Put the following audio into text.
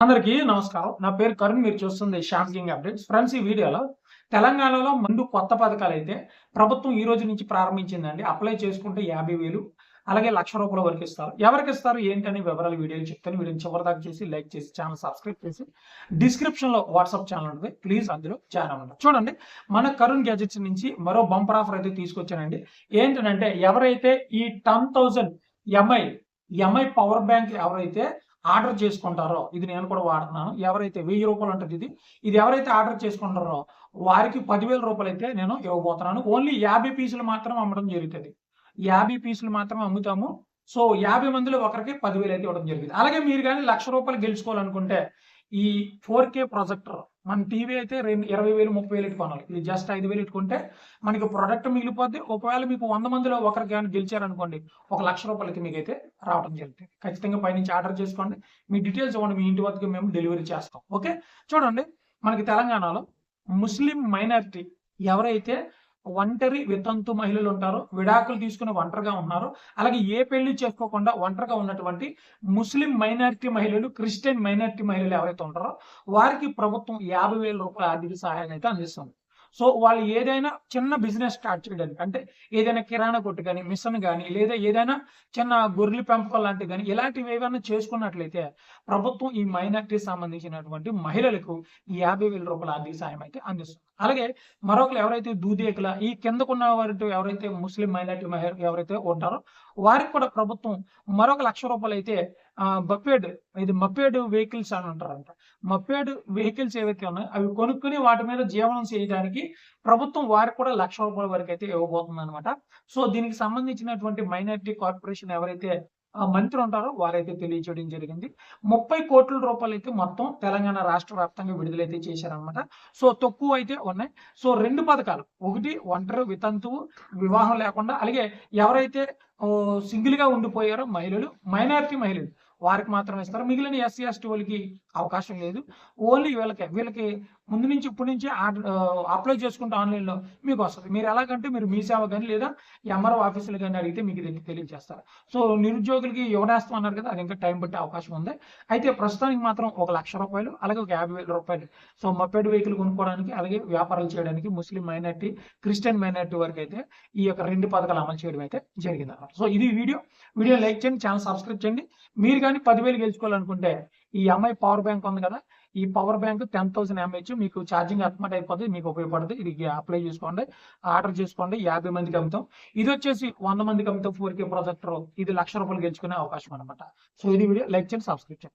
అందరికీ నమస్కారం. నా పేరు కరుణ్ మీరు చూస్తుంది శ్యామ్ కింగ్ అప్డేట్స్ ఫ్రెండ్స్ ఈ వీడియోలో తెలంగాణలో ముందు కొత్త పథకాలు అయితే ప్రభుత్వం ఈ రోజు నుంచి ప్రారంభించిందండి. అప్లై చేసుకుంటే యాభై వేలు అలాగే లక్ష రూపాయల వరకు ఇస్తారు. ఎవరికి ఇస్తారు ఏంటని వివరాలు వీడియోలు చెప్తాను. వీడియోని చివరిదాకా చేసి లైక్ చేసి ఛానల్ సబ్స్క్రైబ్ చేసి డిస్క్రిప్షన్లో వాట్సాప్ ఛానల్ ఉంటుంది. ప్లీజ్ అందులో జాయిన్ అవ్వండి. చూడండి మన కరుణ్ గ్యాజెట్స్ నుంచి మరో బంపర్ ఆఫర్ అయితే తీసుకొచ్చానండి. ఏంటంటే ఎవరైతే ఈ ten thousand MI MI power bank ఎవరైతే ఆర్డర్ చేసుకుంటారో ఇది నేను కూడా వాడుతున్నాను ఎవరైతే వెయ్యి రూపాయలు ఉంటుంది ఇది ఇది ఎవరైతే ఆర్డర్ చేసుకుంటారో వారికి పదివేల రూపాయలు అయితే నేను ఇవ్వబోతున్నాను. ఓన్లీ యాభై పీసులు మాత్రం అమ్మడం జరుగుతుంది. యాభై పీసులు మాత్రం అమ్ముతాము. సో యాభై మందిలో ఒకరికి పదివేలు అయితే ఇవ్వడం జరిగింది. అలాగే మీరు కానీ లక్ష రూపాయలు గెలుచుకోవాలనుకుంటే ఈ ఫోర్ కే ప్రొజెక్టర్ మన టీవీ అయితే రెండు ఇరవై వేలు ముప్పై వేలు ఇటు కొనాలి. ఇది జస్ట్ ఐదు వేలు ఇట్టుకుంటే మనకి ప్రొడక్ట్ మిగిలిపోద్ది. ఒకవేళ మీకు వంద మందిలో ఒకరికి కానీ గెలిచారనుకోండి ఒక లక్ష రూపాయలకి మీకు అయితే రావడం జరుగుతుంది. ఖచ్చితంగా పైనుంచి ఆర్డర్ చేసుకోండి. మీ డీటెయిల్స్ ఇవ్వండి మీ ఇంటి వద్దకు మేము డెలివరీ చేస్తాం. ఓకే? చూడండి మనకి తెలంగాణలో ముస్లిం మైనారిటీ ఎవరైతే ఒంటరి వితంతు మహిళలు ఉంటారు. విడాకులు తీసుకుని ఒంటరిగా ఉన్నారు అలాగే ఏ పెళ్ళి చేసుకోకుండా ఒంటరిగా ఉన్నటువంటి ముస్లిం మైనారిటీ మహిళలు క్రిస్టియన్ మైనారిటీ మహిళలు ఎవరైతే ఉంటారో వారికి ప్రభుత్వం యాభై వేల రూపాయల ఆర్థిక సహాయం అయితే అందిస్తుంది. సో వాళ్ళు ఏదైనా చిన్న బిజినెస్ స్టార్ట్ చేయడానికి అంటే ఏదైనా కిరాణా కొట్టు కానీ మిషన్ కానీ లేదా ఏదైనా చిన్న గొర్రెలు పెంపకం లాంటివి కానీ ఇలాంటివి ఏమైనా చేసుకున్నట్లయితే ప్రభుత్వం ఈ మైనార్టీ సంబంధించినటువంటి మహిళలకు యాభై వేల రూపాయల ఆర్థిక సాయం అయితే అందిస్తుంది. అలాగే మరొకరు ఎవరైతే దూదేకుల ఈ కిందకున్న వారి ఎవరైతే ముస్లిం మైనార్టీ మహిళ ఎవరైతే ఉంటారో వారికి కూడా ప్రభుత్వం మరొక లక్ష రూపాయలు అయితే బప్పేడ్ ఇది మప్పేడు వెహికల్స్ అని అంటారంట. మప్పేడు వెహికల్స్ ఏవైతే ఉన్నాయో అవి కొనుక్కుని వాటి మీద జీవనం చేయడానికి ప్రభుత్వం వారికి కూడా లక్ష రూపాయల వరకు అయితే ఇవ్వబోతుంది అనమాట సో దీనికి సంబంధించినటువంటి మైనారిటీ కార్పొరేషన్ ఎవరైతే మంత్రి ఉంటారో వారైతే తెలియజేయడం జరిగింది. ముప్పై కోట్ల రూపాయలు అయితే మొత్తం తెలంగాణ రాష్ట్ర వ్యాప్తంగా విడుదలైతే చేశారనమాట సో తక్కువ అయితే ఉన్నాయి. సో రెండు పథకాలు. ఒకటి ఒంటరి వితంతువు వివాహం లేకుండా. అలాగే ఎవరైతే సింగిల్గా ఉండిపోయారో మహిళలు మైనారిటీ మహిళలు వారికి మాత్రం ఇస్తారు. మిగిలిన ఎస్సీ ఎస్టీ వాళ్ళకి అవకాశం లేదు. ఓన్లీ వీళ్ళకి వీళ్ళకి ముందు నుంచి ఇప్పటి నుంచి అప్లై చేసుకుంటే ఆన్లైన్లో మీకు వస్తుంది. మీరు ఎలాగంటే మీరు మీ సేవ కానీ లేదా ఎంఆర్ఓ ఆఫీసులు కానీ అడిగితే మీకు దీన్ని తెలియజేస్తారు. సో నిరుద్యోగులకి యువనేస్తం అన్నారు కదా అది ఇంకా టైం పట్టే అవకాశం ఉంది. అయితే ప్రస్తుతానికి మాత్రం ఒక లక్ష రూపాయలు అలాగే ఒక యాభై వేల రూపాయలు. సో మప్పేడు వెహికల్ కొనుక్కోవడానికి అలాగే వ్యాపారాలు చేయడానికి ముస్లిం మైనార్టీ క్రిస్టియన్ మైనార్టీ వరకు అయితే ఈ యొక్క రెండు పథకాలు అమలు చేయడం అయితే జరిగింది అన్నమాట. సో ఇది వీడియో. వీడియో లైక్ చేయండి ఛానల్ సబ్స్క్రైబ్ చేయండి. మీరు కానీ పదివేలు గెలుచుకోవాలనుకుంటే ఈ అమ్మాయి పవర్ బ్యాంక్ ఉంది కదా ఈ power bank ten thousand mAh మీకు ఛార్జింగ్ అర్థమట్ అయిపోతుంది మీకు ఉపయోగపడుతుంది ఇది అప్లై చేసుకోండి ఆర్డర్ చేసుకోండి యాభై మందికి అమ్ముతాం. ఇది వచ్చేసి వంద మందికి అమ్ముతాం ఫోర్ కే ప్రొజెక్టర్. ఇది లక్ష రూపాయలు గెలుచుకునే అవకాశం అనమాట సో ఇది వీడియో. లైక్ చేయండి సబ్స్క్రైబ్ చేయండి.